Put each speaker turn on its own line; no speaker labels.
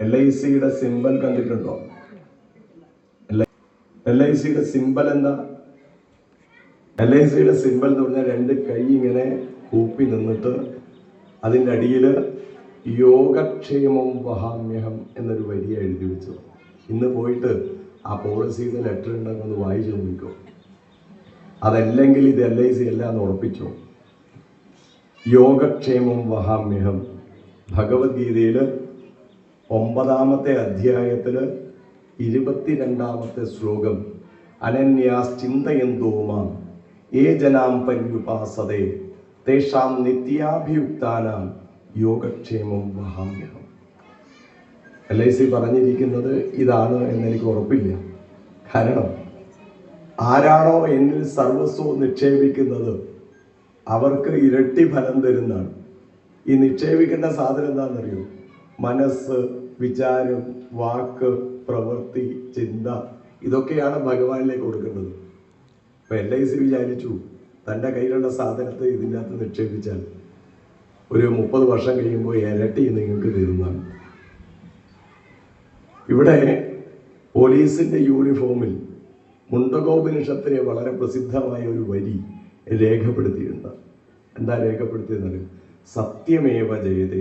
L I സിയുടെ symbol കണ്ടിട്ടുണ്ടോ? L I സിയുടെ സിമ്പൽ എന്താ? എൽ ഐ സിയുടെ സിമ്പൽ എന്ന് പറഞ്ഞാൽ രണ്ട് കൈ ഇങ്ങനെ കൂപ്പി നിന്നിട്ട് അതിന്റെ അടിയിൽ യോഗക്ഷേമം വഹാമ്യഹം എന്നൊരു വരി എഴുതി വെച്ചു. ഇന്ന് പോയിട്ട് ആ പോളിസിയുടെ ലെറ്റർ ഉണ്ടെങ്കിൽ ഒന്ന് വായിച്ചു നോക്കിക്കോ അതല്ലെങ്കിൽ ഇത് എൽ ഐ സി അല്ല എന്ന് ഉറപ്പിച്ചോ? യോഗക്ഷേമം വഹാമ്യഹം. ഭഗവത്ഗീതയിൽ ഒമ്പതാമത്തെ അധ്യായത്തിൽ ഇരുപത്തിരണ്ടാമത്തെ ശ്ലോകം. അനന്യാസ് ചിന്തയന്തോമാം? ഏ ജനാം പര്യുപാസതേ തേഷാം നിത്യാഭിയുക്താനാം യോഗക്ഷേമം വഹാമ്യഹം എൽ ഐ സി പറഞ്ഞിരിക്കുന്നത് ഇതാണ് എന്നെനിക്ക് ഉറപ്പില്ല. കാരണം ആരാണോ എന്നിൽ സർവസ്വവും നിക്ഷേപിക്കുന്നത് അവർക്ക് ഇരട്ടി ഫലം തരുന്നതാണ്. ഈ നിക്ഷേപിക്കേണ്ട സാധനം എന്താണെന്നറിയോ? മനസ്സ് വിചാരം വാക്ക് പ്രവൃത്തി ചിന്ത ഇതൊക്കെയാണ് ഭഗവാനിലേക്ക് കൊടുക്കുന്നത്. ഇപ്പം എൽ ഐ സി വിചാരിച്ചു തന്റെ കയ്യിലുള്ള സാധനത്തെ ഇതിന്റെ അകത്ത് നിക്ഷേപിച്ചാൽ ഒരു മുപ്പത് വർഷം കഴിയുമ്പോൾ ഇരട്ടി നിങ്ങൾക്ക് തരുന്നതാണ്. ഇവിടെ പോലീസിന്റെ യൂണിഫോമിൽ മുണ്ടകോപനിഷത്തിലെ വളരെ പ്രസിദ്ധമായ ഒരു വരി രേഖപ്പെടുത്തിയിട്ടുണ്ട്. എന്താ രേഖപ്പെടുത്തിയെന്നാൽ സത്യമേവ ജയതേ